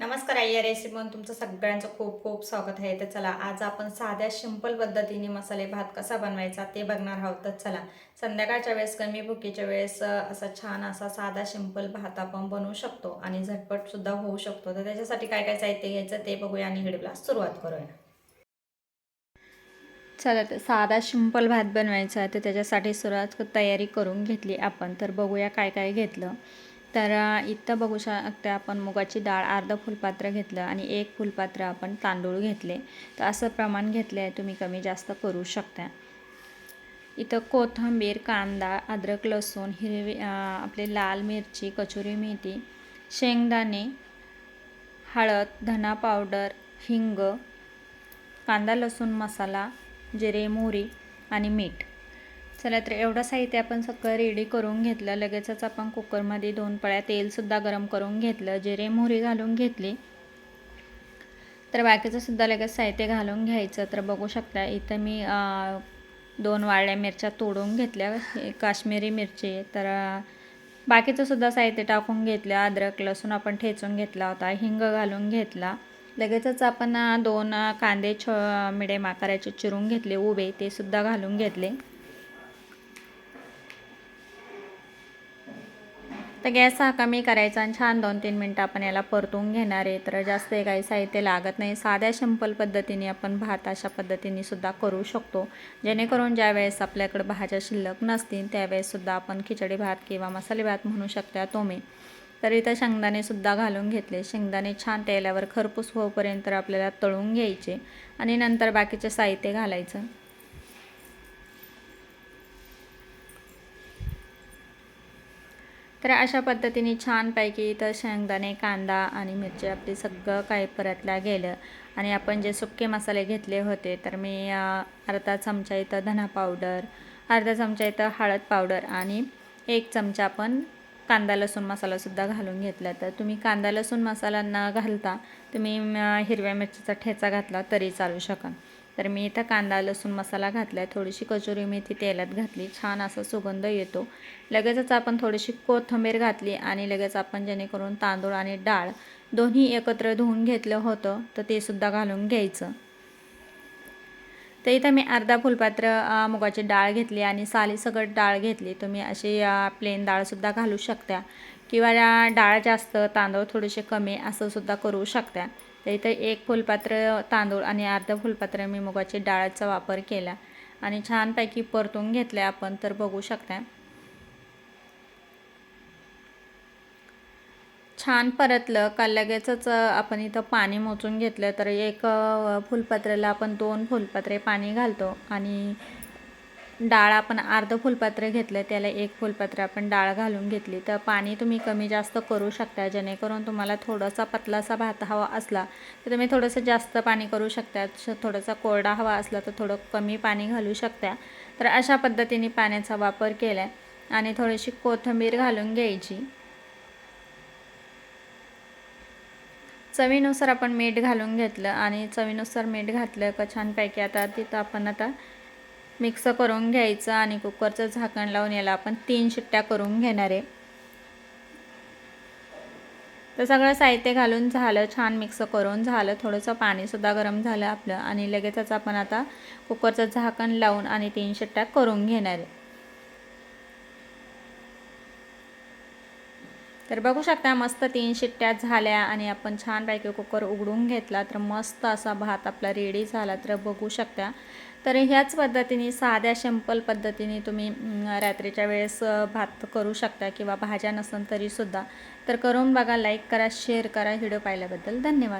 नमस्कार आई या रेसिपीमध्ये तुमचं सगळ्यांचं खूप खूप स्वागत आहे. तर चला आज आपण साध्या सिंपल पद्धतीने मसाले भात कसा बनवायचा ते बघणार आहोत. तर चला संध्याकाळच्या वेळेस कमी भुकीच्या वेळेस असा छान असा साधा सिंपल भात आपण बनवू शकतो आणि झटपटसुद्धा होऊ शकतो. तर त्याच्यासाठी काय काय साहित्य घ्यायचं ते बघूया आणि हिडबला सुरुवात करूया. चला तर साधा सिंपल भात बनवायचा आहे. तर त्याच्यासाठी सुरुवात तयारी करून घेतली आपण. तर बघूया काय काय घेतलं. तर इथं बघू शकता आपण मुगाची डाळ अर्धं फुलपात्र घेतलं आणि एक फुलपात्र आपण तांदूळ घेतले. तर असं प्रमाण घेतले आहे तुम्ही कमी जास्त करू शकता इथं कोथिंबीर कांदा अद्रक लसूण हिरवी आपले लाल मिरची कचुरी मेथी शेंगदाणे हळद धना पावडर हिंग कांदा लसूण मसाला जिरे मोहरी आणि मीठ. चला तर एवढं साहित्य आपण सगळं रेडी करून घेतलं. लगेचच आपण कुकरमध्ये दोन पळ्या तेलसुद्धा गरम करून घेतलं. जिरे मोहरी घालून घेतली. तर बाकीचं सुद्धा लगेच साहित्य घालून घ्यायचं. तर बघू शकता इथं मी दोन वाळ्या मिरच्या तोडून घेतल्या. काश्मीरी मिरची. तर बाकीचंसुद्धा बाकीचं सुद्धा साहित्य टाकून घेतलं. अद्रक लसूण आपण ठेचून घेतला होता. हिंग घालून घेतला. लगेचच आपण दोन कांदे छ मिडे माकाराचे चिरून घेतले. उभे ते सुद्धा घालून घेतले. तर गॅस हा कमी करायचा आणि छान दोन तीन मिनटं आपण याला परतून घेणार आहे. तर जास्त काही साहित्य लागत नाही. साध्या सिंपल पद्धतीने आपण भात अशा पद्धतीने सुद्धा करू शकतो. जेणेकरून ज्या वेळेस आपल्याकडे भाज्या शिल्लक नसतील त्यावेळेससुद्धा आपण खिचडी भात किंवा मसाले भात म्हणू शकता तुम्ही. तर इथं शेंगदाणेसुद्धा घालून घेतले. शेंगदाणे छान तेलावर खरपूस होईपर्यंत आपल्याला तळून घ्यायचे आणि नंतर बाकीचे साहित्य घालायचं. तर अशा पद्धतीने छानपैकी इथं शेंगदाणे कांदा आणि मिरची आपली सगळं काही परतल्या गेलं. आणि आपण जे सुके मसाले घेतले होते तर मी अर्धा चमचा इथं धना पावडर अर्धा चमचा इथं हळद पावडर आणि एक चमचा आपण कांदा लसूण मसालासुद्धा घालून घेतला. तर तुम्ही कांदा लसूण मसाला न घालता तुम्ही हिरव्या मिरचीचा ठेचा घातला तरी चालू शकाल तर मी इथं कांदा लसूण मसाला घातला आहे थोडीशी कचोरी मेथी तेलात घातली. छान असा सुगंध येतो. लगेचच आपण थोडीशी कोथिंबीर घातली आणि लगेच आपण जेणेकरून तांदूळ आणि डाळ दोन्ही एकत्र धुवून घेतलं होतं तर ते सुद्धा घालून घ्यायचं. तर इथं मी अर्धा फुलपात्र मुगाची डाळ घेतली आणि सालीसकट डाळ घेतली. तुम्ही अशी प्लेन डाळसुद्धा घालू शकता. किंवा या डाळ जास्त तांदूळ थोडेसे कमी असं सुद्धा करू शकता. तर इथं एक फुलपात्र तांदूळ आणि अर्धा फुलपात्र मी मुगाची डाळचा वापर केला. आणि छानपैकी परतून घेतले आपण तर बघू शकता छान परतलं. का लगेचच आपण इथं पाणी मोजून घेतलं. तर एक फुलपात्र्याला आपण दोन फुलपात्रे पाणी घालतो. आणि डाळ आपण अर्ध फुलपात्र घेतलं त्याला एक फुलपात्र आपण डाळ घालून घेतली. तर पाणी तुम्ही कमी जास्त करू शकता जेणेकरून तुम्हाला थोडासा पतलासा भात हवा असला तर तुम्ही थोडंसं जास्त पाणी करू शकता. थोडासा कोरडा हवा असला तर थोडं कमी पाणी घालू शकता. तर अशा पद्धतीने पाण्याचा वापर केला आहे आणि थोडीशी कोथिंबीर घालून घ्यायची. चवीनुसार आपण मीठ घालून घेतलं. आणि चवीनुसार मीठ घातलं का छानपैकी. आता तिथं आपण आता मिक्स करून घ्यायचं आणि कुकरचं झाकण लावून याला आपण तीन शिट्ट्या करून घेणार आहे. तर सगळं साहित्य घालून झालं छान मिक्स करून झालं. थोडंसं पाणीसुद्धा गरम झालं आपलं आणि लगेचच आपण आता कुकरचं झाकण लावून आणि तीन शिट्ट्या करून घेणार आहे. तर बघू शकता मस्त तीन शिट्ट्या झाल्या आणि आपण छानपैकी कुकर उघडून घेतला तर मस्त असा भात आपला रेडी झाला तर बघू शकता. तर ह्याच पद्धतीने साध्या सिंपल पद्धतीने तुम्ही रात्रीच्या वेळेस भात करू शकता किंवा भाज्या नसन तरीसुद्धा. तर करून बघा लाईक करा शेअर करा. व्हिडिओ पाहिल्याबद्दल धन्यवाद.